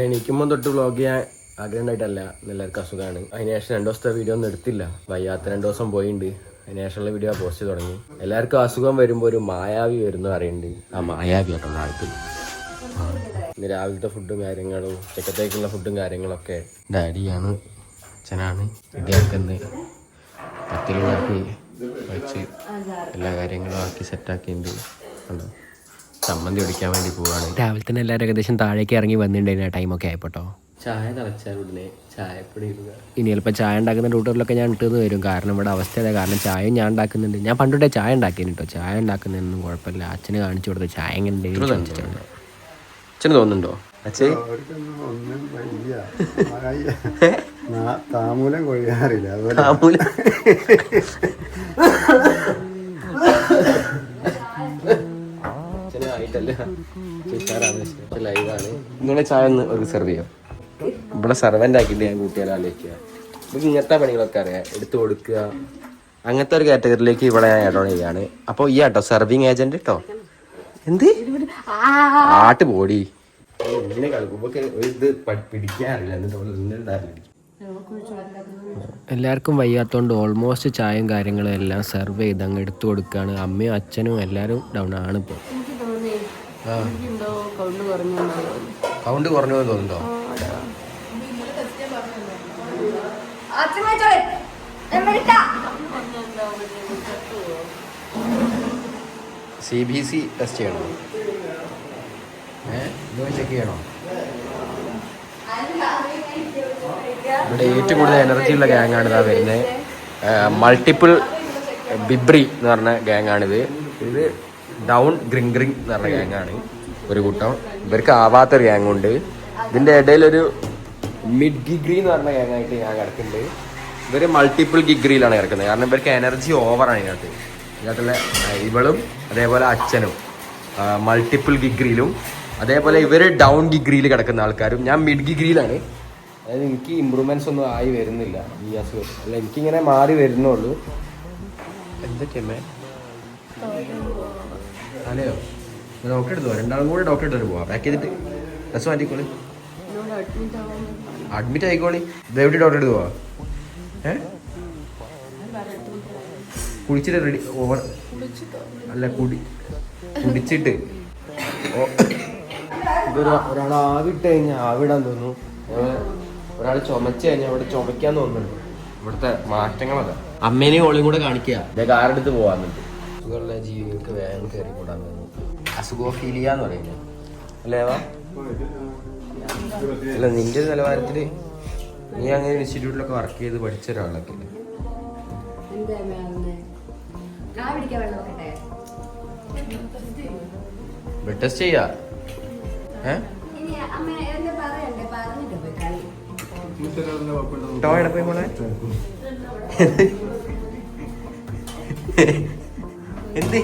എണീക്കുമ്പോൾ തൊട്ട് വ്ളോഗ് ചെയ്യാൻ ആഗ്രഹം ഉണ്ടായിട്ടല്ല. എല്ലാവർക്കും അസുഖമാണ് അതിനുശേഷം രണ്ടു ദിവസത്തെ വീഡിയോ ഒന്നും എടുത്തില്ല. വയ്യാത്ത രണ്ടു ദിവസം പോയിട്ടുണ്ട് അതിനുശേഷമുള്ള വീഡിയോ പോസ്റ്റ് തുടങ്ങി. എല്ലാവർക്കും അസുഖം വരുമ്പോൾ ഒരു മായാവി വരുന്നു പറയുന്നുണ്ട് ആ മായാവി ആയിട്ടുള്ള ആൾക്ക് ഇന്ന് രാവിലത്തെ ഫുഡും കാര്യങ്ങളും ഉച്ചക്കത്തേക്കുള്ള ഫുഡും കാര്യങ്ങളൊക്കെ ഡാഡിയാണ് അച്ഛനാണ് ഇദ്ദേഹത്തിന് പത്തിലുള്ളവർക്ക് വെച്ച് എല്ലാ കാര്യങ്ങളും ആക്കി സെറ്റാക്കിയിട്ടുണ്ട് കണ്ടോ ചമ്മന്തി ഒടിക്കാൻ വേണ്ടി പോവാണ്. രാവിലെ തന്നെ എല്ലാവരും ഏകദേശം താഴേക്ക് ഇറങ്ങി വന്നിട്ടുണ്ടായിരുന്നു ആ ടൈമൊക്കെ ആയപ്പോട്ടോ. ചായ തിളച്ചാൽ ഉടനെ ചായപ്പൊടി ഇടുക. ഇനി ചിലപ്പോൾ ചായ ഉണ്ടാക്കുന്ന ഡ്യൂട്ടറിലൊക്കെ ഞാൻ ഇട്ടത് വരും. കാരണം ഇവിടെ അവസ്ഥ അതാ. കാരണം ചായ ഞാൻ ഉണ്ടാക്കുന്നുണ്ട്. ഞാൻ പണ്ടോട്ടെ ചായ ഉണ്ടാക്കിയിരുന്നു കേട്ടോ ചായ ഉണ്ടാക്കുന്നതൊന്നും കുഴപ്പമില്ല. അച്ഛന് കാണിച്ചു കൊടുത്ത. ചായ എങ്ങനെ ഉണ്ടെങ്കിലും അച്ഛന് തോന്നുന്നുണ്ടോ? അച്ഛേ? അവർക്കൊന്നും ഒന്നും വയ്യ. മായ. നാ- താമൂലം കൊഴിയാറില്ല. താമൂല ലൈവാണ് ചായ ഒന്ന് ഒരു സെർവ് ചെയ്യാം? ഇവിടെ സെർവന്റ് ആക്കിയിട്ട് ഞാൻ കൂട്ടിയാൽ ആലോചിക്കുക നമുക്ക് ഇങ്ങനത്തെ പണികളൊക്കെ അറിയാം. എടുത്തു കൊടുക്കുക. അങ്ങനത്തെ ഒരു കാറ്റഗറിയിലേക്ക് ഇവിടെ ഞാൻ ആഡ് ഓൺ ചെയ്യാണ് അപ്പോൾ ഈ ആട്ടോ സർവിങ് ഏജന്റ് കേട്ടോ എന്ത്? ആട്ട് പോടി. എല്ലാവർക്കും വയ്യാത്തതുകൊണ്ട് ഓൾമോസ്റ്റ് ചായയും കാര്യങ്ങളും എല്ലാം സെർവ് ചെയ്ത് അങ്ങ് എടുത്തു കൊടുക്കുകയാണ്. അമ്മയും അച്ഛനും എല്ലാവരും ഡൗൺ ആണ് ഇപ്പോൾ കൗണ്ട് കുറഞ്ഞു എന്ന് തോന്നുന്നുണ്ടോ? സി ബി സി ടെസ്റ്റ് ചെയ്യണോ? ഏഹ് ചെക്ക് ചെയ്യണോ? ഇവിടെ ഏറ്റവും കൂടുതൽ എനർജിയുള്ള ഉള്ള ഗ്യാങ്ങാണ് ഇതാ വരുന്നത് മൾട്ടിപ്പിൾ ബിബ്രി എന്ന് പറഞ്ഞ ഗ്യാങ്ങാണിത് ഇത് ഡൗൺ ഗ്രിങ് ഗ്രിങ് എന്ന് പറഞ്ഞ ഗ്യാങ്ങാണ് ഒരു കൂട്ടം. ഇവർക്ക് ആവാത്തൊരു ഗ്യാങ് ഉണ്ട്. ഇതിന്റെ ഇടയിലൊരു മിഡ് ഗിഗ്രി എന്ന് പറഞ്ഞ ഗ്യാങ്ങായിട്ട് ഞാൻ കിടക്കുന്നുണ്ട്. ഇവർ മൾട്ടിപ്പിൾ ഗിഗ്രിയിലാണ് കിടക്കുന്നത്. കാരണം ഇവർക്ക് എനർജി ഓവറാണ് ഇതിനകത്ത്. ഇതിനകത്തുള്ള ഇവളും അതേപോലെ അച്ഛനും മൾട്ടിപ്പിൾ ഗിഗ്രിയിലും അതേപോലെ ഇവർ ഡൗൺ ഡിഗ്രിയിൽ കിടക്കുന്ന ആൾക്കാരും. ഞാൻ മിഡ് ഡിഗ്രിയിലാണ് അതായത് എനിക്ക് ഇമ്പ്രൂവ്മെന്റ്സ് ഒന്നും ആയി വരുന്നില്ല ഈ അസുഖം. അല്ല എനിക്കിങ്ങനെ മാറി വരുന്നുള്ളൂ. എന്തൊക്കെയമ്മേ അല്ലയോ ഡോക്ടറെ എടുത്തോ രണ്ടാളും കൂടെ ഡോക്ടറെ അടുത്ത് പോവാം. പാക്ക് ചെയ്തിട്ട്. ഡ്രസ് മാറ്റിക്കോളി. അഡ്മിറ്റ് ആയിക്കോളി. ഇതെവിടെ ഡോക്ടറെ അടുത്ത് പോവാ? ഏ? കുടിച്ചിട്ട് റെഡി ഓവർ അല്ല കുടി കുടിച്ചിട്ട്. ഒരാൾ ആവിട്ട് കഴിഞ്ഞാൽ ആവിടാൻ തോന്നുന്നു. ഒരാൾ ചുമച്ച് കഴിഞ്ഞാൽ അവിടെ ചുമക്കാൻ തോന്നുന്നുണ്ട്. ഇവിടുത്തെ മാറ്റങ്ങളല്ല അമ്മേനെയും ഓളിയും കൂടെ കാണിക്കുക ആരുടെ കാറെടുത്ത് പോവാന്നുണ്ട് അസുഖമുള്ള ജീവികൾക്ക് വേഗം കയറി കൂടാൻ തോന്നുന്നു. അസുഖോഫീലിയ എന്ന് പറയുന്നത്. അല്ലേ വാ? അല്ല നിന്റെ നിലവാരത്തിൽ നീ അങ്ങനെ ഇൻസ്റ്റിറ്റ്യൂട്ടിലൊക്കെ വർക്ക് ചെയ്ത് പഠിച്ച ഒരാളൊക്കെ ബ്ലഡ് ടെസ്റ്റ് ചെയ്യാ? ടോയുടെ പോയി മോളെ? എന്ത്?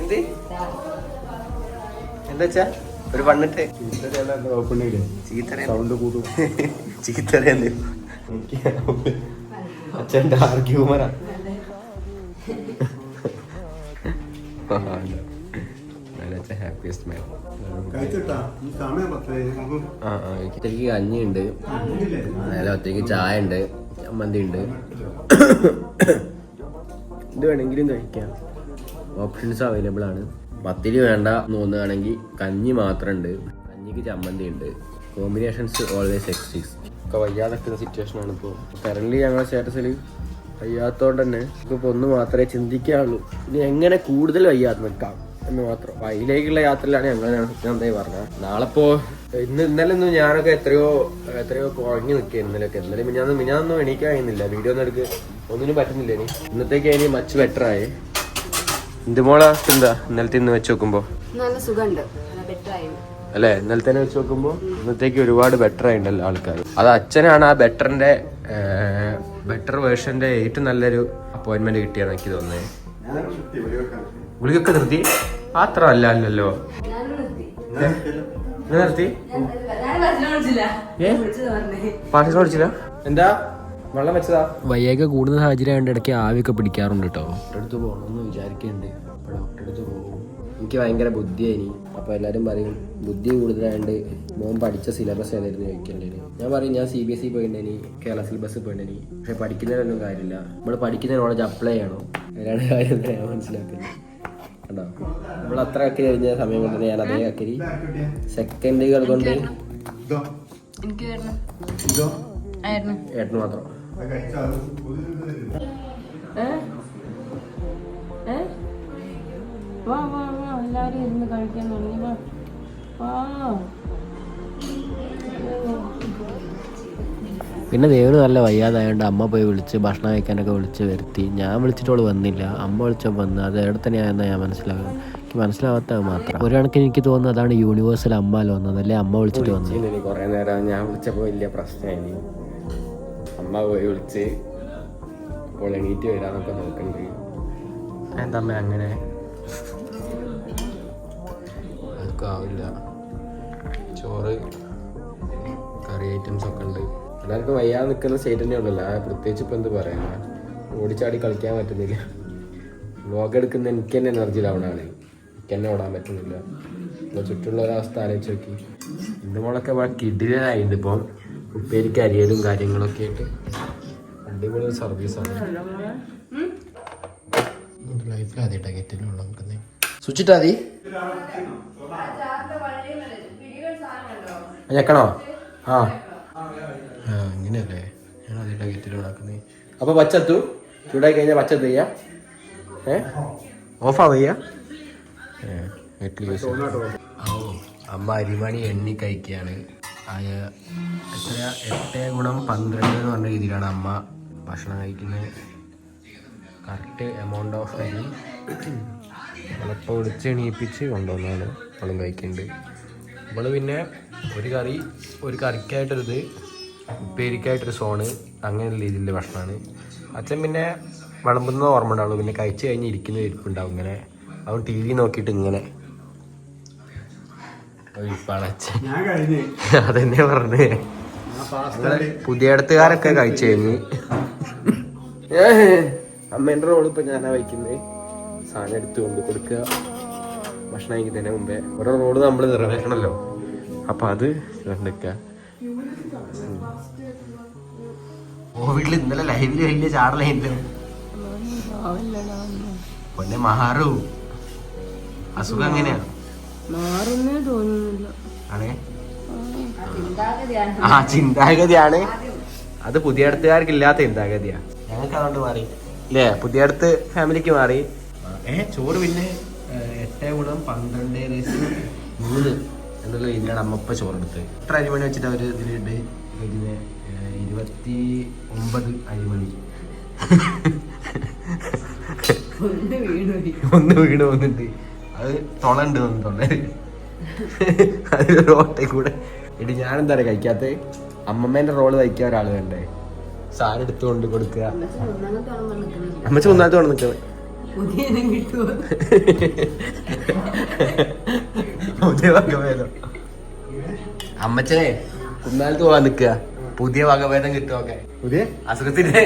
എന്ത്? എന്താച്ചാ? ഒരു പണ്ണിട്ട് ചീത്തറിയാ സൗണ്ട് കൂടും ചീത്തറിയാ അച്ഛന്റെ ആർഗ്യൂമറാ ഹാപ്പിയസ്റ്റ് മാൻ ഒറ്റയ്ക്ക് കഞ്ഞിയുണ്ട്. നേരെ ഒറ്റയ്ക്ക് ചായ ഉണ്ട്. ചമ്മന്തി ഉണ്ട്. ഇത് വേണമെങ്കിലും കഴിക്കാം. ഓപ്ഷൻസ് അവൈലബിൾ ആണ്. പത്തിരി വേണ്ട തോന്നുകയാണെങ്കിൽ കഞ്ഞി മാത്രമുണ്ട് കഞ്ഞിക്ക് ചമ്മന്തി ഉണ്ട് കോമ്പിനേഷൻസ് ഓൾവേസ് എക്സിസ്റ്റ് ഒക്കെ വയ്യാതെക്കുന്ന സിറ്റുവേഷൻ ആണ് ഇപ്പോൾ കറന്റ് ഞങ്ങളുടെ സ്റ്റാറ്റസിൽ വയ്യാത്തോണ്ട് തന്നെ ഇപ്പോൾ ഒന്ന് മാത്രമേ ചിന്തിക്കാനുള്ളൂ ഇനി എങ്ങനെ കൂടുതൽ വയ്യാതെ നിൽക്കാം എന്ന് മാത്രം. വയലേക്കുള്ള അതിലേക്കുള്ള യാത്രയിലാണ് ഞങ്ങൾ സത്യം എന്തായി പറഞ്ഞത്? നാളെ ഇപ്പോ ഇന്ന് ഇന്നലെ ഒന്നും ഞാനൊക്കെ എത്രയോ എത്രയോ കുഴങ്ങി നിൽക്കുക ഇന്നലെയൊക്കെ. ഇന്നലെ മിഞ്ഞാന്ന് മിഞ്ഞാന്നൊന്നും എണീക്കായിരുന്നില്ല വീഡിയോ ഒന്നും എടുക്ക് ഒന്നിനും പറ്റുന്നില്ല ഇനി. ഇന്നത്തേക്ക് ഇനി മച്ച് ബെറ്റർ ആയി. എന്ത് മോളാ? എന്താ ഇന്നലത്തെ ഇന്ന് വെച്ച് നോക്കുമ്പോ? നല്ല സുഖമുണ്ട്. അല്ലെ? ഇന്നലത്തെ വെച്ച് നോക്കുമ്പോ ഇന്നത്തേക്ക് ഒരുപാട് ബെറ്റർ ആയിട്ടുണ്ടല്ലോ ആൾക്കാർ അത് അച്ഛനാണ് ആ ബെറ്ററിന്റെ ബെറ്റർ വേർഷന്റെ ഏറ്റവും നല്ലൊരു അപ്പോയിന്റ്മെന്റ് കിട്ടിയാണ് എനിക്ക് തോന്നുന്നത് ഗുളികൊക്കെ നിർത്തി അത്ര അല്ല അല്ലല്ലോ. നിർത്തി? പഠിച്ചില്ല എന്താ? വെള്ളം വെച്ചതാ? വയ്യൊക്കെ കൂടുന്ന സാഹചര്യം ആയതുകൊണ്ട് ഇടയ്ക്ക് ആവിയൊക്കെ പിടിക്കാറുണ്ട് കേട്ടോ ഡോക്ടറെ അടുത്ത് പോകണമെന്ന് വിചാരിക്കുന്നുണ്ട് അപ്പോൾ ഡോക്ടറെ അടുത്ത് പോകും. എനിക്ക് ഭയങ്കര ബുദ്ധിയായി അപ്പോൾ എല്ലാരും പറയും ബുദ്ധി കൂടുതലായതുകൊണ്ട് മോൻ പഠിച്ച സിലബസ് ഏതായിരുന്നു? ചോദിക്കേണ്ടത് ഞാൻ പറയും ഞാൻ സി ബി എസ് ഇ പോയിട്ടേനി കേരള സിലബസ് പോയിട്ടേനി പക്ഷെ പഠിക്കുന്നതിനൊന്നും കാര്യമില്ല. നമ്മൾ പഠിക്കുന്ന നോളജ് അപ്ലൈ ചെയ്യണം. അതിനാണ് കാര്യം ഞാൻ മനസ്സിലാക്കുന്നത്. കണ്ടോ? നമ്മൾ അത്ര അക്കരി കഴിഞ്ഞ സമയം കൊണ്ട് ഞാൻ അതേ അക്കരി സെക്കൻഡുകൾ കൊണ്ട് ഏട്ടന് മാത്രം. പിന്നെ ദേവന് നല്ല വയ്യാതായതുകൊണ്ട് അമ്മ പോയി വിളിച്ച് ഭക്ഷണം കഴിക്കാനൊക്കെ വിളിച്ച് വരുത്തി. ഞാൻ വിളിച്ചിട്ട് അവൾ വന്നില്ല. അമ്മ വിളിച്ചപ്പോൾ വന്ന് അത് എവിടെ തന്നെയാണെന്ന് ഞാൻ മനസ്സിലാകും എനിക്ക് മനസ്സിലാവാത്ത മാത്രം. ഒരു കണക്കിന് എനിക്ക് തോന്നുന്നത് അതാണ് യൂണിവേഴ്സൽ അമ്മ അല്ല വന്നത്? അല്ലേ അമ്മ വിളിച്ചിട്ട് വന്നു കുറേ നേരം ഞാൻ വിളിച്ചപ്പോൾ വലിയ പ്രശ്നമായി. അമ്മ പോയി വിളിച്ച് അപ്പോൾ എണീറ്റ് വരാന്നൊക്കെ നോക്കണ്ട്. എന്താ അങ്ങനെ? അതൊക്കെ ആവില്ല. ചോറ് കറി ഐറ്റംസ് ഒക്കെ ഉണ്ട്. എല്ലാവർക്കും വയ്യാതെ നിൽക്കുന്ന സ്റ്റേറ്റ് തന്നെ ഉള്ളല്ലോ. ആ പ്രത്യേകിച്ച് ഇപ്പം എന്ത് പറയാ? ഓടിച്ചാടി കളിക്കാൻ പറ്റുന്നില്ല. വ്ലോഗ് എടുക്കുന്ന എനിക്ക് തന്നെ എനർജി ഡൗണാണ് എനിക്ക് തന്നെ ഓടാൻ പറ്റുന്നില്ല. ചുറ്റുള്ള ഒരവസ്ഥ ആലോചിച്ച് നോക്കി. എന്റെ മോളൊക്കെ വളരെ കിടിലായിട്ടുണ്ട് ഇപ്പം. ഉപ്പേരിക്ക് അരിയലും കാര്യങ്ങളൊക്കെ ആയിട്ട്. അടിപൊളി സർവീസാണ് ലൈഫിൽ ആദ്യമായിട്ടാണ് മതി. ഞെക്കണോ? ആ. അങ്ങനെയല്ലേ ഞാൻ അതിന്റെ അപ്പോൾ പച്ചത്തു ചൂടായി കഴിഞ്ഞാൽ പച്ചത്ത് ചെയ്യാം. ഏ? ഓഫാ ഓ അമ്മ അരിമണി എണ്ണി കഴിക്കുകയാണ്. ആയ എത്ര എട്ട് ഗുണം പന്ത്രണ്ട് എന്ന് പറഞ്ഞ രീതിയിലാണ് അമ്മ ഭക്ഷണം കഴിക്കുന്നത്. കറക്റ്റ് എമൗണ്ട് ഓഫ് അരി നമ്മളിപ്പോൾ വിളിച്ച് എണീപ്പിച്ച് കൊണ്ടുവന്നാണ് നമ്മളും കഴിക്കുന്നുണ്ട് നമ്മൾ പിന്നെ ഒരു കറി ഒരു കറിക്കായിട്ടൊരിത് ഉപ്പേരിക്കായിട്ടൊരു സോണ് അങ്ങനെ രീതിയിലുള്ള ഭക്ഷണമാണ്. അച്ഛൻ പിന്നെ വിളമ്പുന്ന ഓർമ്മ ഉണ്ടാവുള്ളൂ. പിന്നെ കഴിച്ച് കഴിഞ്ഞ് ഇരിക്കുന്ന ഇരിപ്പുണ്ടാവും ഇങ്ങനെ. അവൻ ടി വി നോക്കിയിട്ട് ഇങ്ങനെ. അച്ഛൻ. അതെന്നെ പറഞ്ഞേ. പുതിയ അടുത്തുകാരൊക്കെ കഴിച്ചു കഴിഞ്ഞ്. അമ്മേന്റെ റോൾ ഇപ്പൊ ഞാനാ വയ്ക്കുന്നത് സാധനം എടുത്ത് കൊണ്ട് കൊടുക്കുക. ഭക്ഷണം കഴിക്കുന്നതിന് മുമ്പേ. ഓരോ റോഡ് നമ്മൾ നിറവേറ്റണമല്ലോ അപ്പൊ അത് കണ്ടെക്ക കോവിഡിൽ ഇന്നലെ ലൈവിൽ വലിയ ചാടലായിരുന്നു. പൊന്നെ മഹാറു അസുഖം എങ്ങനെയാ? മാറുന്നേ തോന്നുന്നില്ല. ആണേ? ആ ചിന്താഗതിയാണ്. അത് പുതിയ അടുത്തുകാർക്ക് ഇല്ലാത്ത ചിന്താഗതിയാ. ഞങ്ങൾക്ക് അതുകൊണ്ട് മാറി. അല്ലേ പുതിയ അടുത്ത് ഫാമിലിക്ക് മാറി. ഏ ചോറ് പിന്നെ എട്ട് ഗുണം പന്ത്രണ്ട് മൂന്ന് എന്നുള്ള രീതിയിലാണ് അമ്മപ്പ ചോറെടുത്ത് എത്ര അരിമണി വെച്ചിട്ട് അവർ ഇതിലിട്ട് ഇതിന് ഏ, ഇരുപത്തി ഒമ്പത് അരിമണി. ഒന്ന് വീട് വന്നിട്ട്. അത് തൊളണ്ട് വന്ന് തൊള്ളേര് അത് റോട്ടെ കൂടെ. ഇടി ഞാനെന്താ പറയാ കഴിക്കാത്ത? അമ്മമ്മേന്റെ റോൾ കഴിക്കാൻ ഒരാൾ വേണ്ടേ? സാധനം എടുത്തുകൊണ്ട് കൊടുക്കുക. അമ്മച്ച ഒന്നാമത്തെ കൊണ്ട് നിൽക്കുന്നത് പുതിയ കിട്ടുമോ പുതിയ വകഭേദം. അമ്മച്ചനെ കുന്നാലത്ത് പോവാൻ നിക്കുക പുതിയ വകഭേദം കിട്ടുമൊക്കെ പുതിയ? അസുഖത്തിന്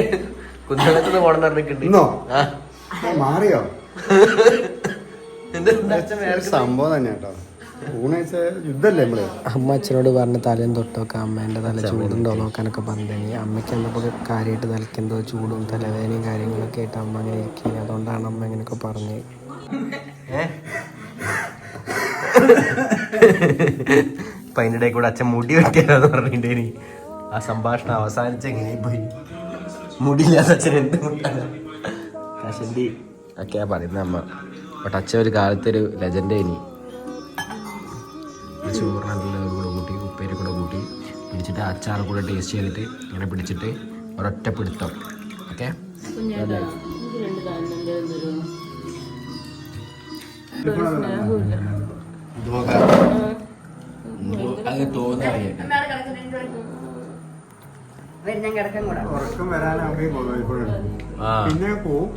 കുന്നാലത്ത് പോണെന്ന് പറഞ്ഞിട്ടുണ്ട്. മാറിയോ? സംഭവം തന്നെ കേട്ടോ യുദ്ധല്ലേ നമ്മൾ? അമ്മ അച്ഛനോട് പറഞ്ഞ തലേന്ന് തൊട്ടൊക്കെ അമ്മേന്റെ തല ചൂടുണ്ടോ നോക്കാനൊക്കെ പറഞ്ഞിട്ടുണ്ടെങ്കിൽ അമ്മയ്ക്ക് എന്നപ്പോൾ കാര്യമായിട്ട് തലക്കെന്തോ ചൂടും തലവേദനയും കാര്യങ്ങളൊക്കെ ആയിട്ട് അമ്മ അങ്ങനെ ഇരിക്കുന്നത് അതുകൊണ്ടാണ് അമ്മ ഇങ്ങനെയൊക്കെ പറഞ്ഞത് അപ്പൊ അതിന്റെ ഇടയിൽ കൂടെ അച്ഛൻ മുടി വെട്ടിയാലെന്ന് പറഞ്ഞിട്ടേനി. ആ സംഭാഷണം അവസാനിച്ച് എങ്ങനെ പോയി. മുടിയില്ലാത്ത അച്ഛൻ എന്ത് മുട്ടാണ്? ഒക്കെയാ പറയുന്ന അമ്മ. ബട്ട് അച്ഛൻ ഒരു കാലത്തൊരു ലെജൻഡ് ഇനി പിടിച്ചിട്ട് അച്ചാർ കൂടെ ടേസ്റ്റ് ചെയ്തിട്ട് ഇങ്ങനെ പിടിച്ചിട്ട് ഒരൊറ്റ പിടുത്തം. ഓക്കെ? അത്. ഉറക്കം മൊബൈൽ ഫോൺ എടുക്കും. പിന്നെ പോവും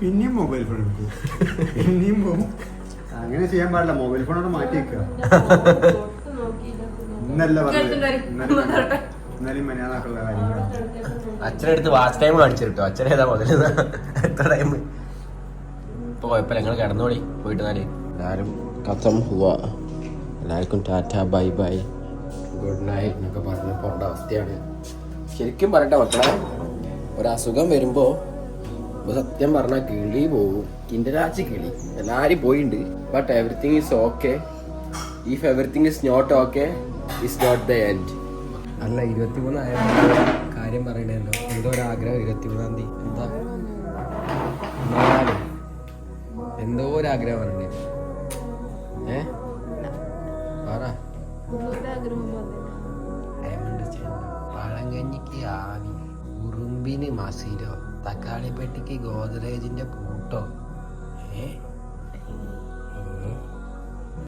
പിന്നെയും മൊബൈൽ ഫോൺ എടുക്കും. പിന്നെയും പോവും അങ്ങനെ ചെയ്യാൻ പാടില്ല. മൊബൈൽ ഫോണോട് മാറ്റി വെക്കുക. അച്ഛനടുത്ത് വാച്ച് ടൈം കാണിച്ചു കിട്ടോ. അച്ഛൻ ഏതാ മുതൽ എത്ര ടൈം ഇപ്പൊ കുഴപ്പമില്ല നിങ്ങൾ കിടന്നോളി. പോയിട്ട് നാല്. എല്ലാരും കഥം ഹുവ എല്ലാവർക്കും tata bye bye. Good night എന്നൊക്കെ പറഞ്ഞ് പോകേണ്ട അവസ്ഥയാണ്. ശരിക്കും പറയട്ടെ മക്കളെ ഒരസുഖം വരുമ്പോ സത്യം പറഞ്ഞാൽ കിളി പോവും. കിണ്ടരാച്ചി കിളി. എല്ലാവരും പോയിണ്ട്. But everything is okay if everything is not okay is not the end അല്ല ഇരുപത്തിമൂന്നായ കാര്യം പറയണല്ലോ. എന്തോ ഒരു ആഗ്രഹം ഇരുപത്തിമൂന്നാം തീയതി. എന്താ? എന്നാലും എന്തോ ഒരു ആഗ്രഹം പറയണ്ടേ ഏ? പറ. പഴങ്കഞ്ഞിക്ക് ആവി ഉറുമ്പിന് മസിലോ തക്കാളി പെട്ടിക്ക് ഗോദ്രേജിന്റെ പൂട്ടോ? ഏ?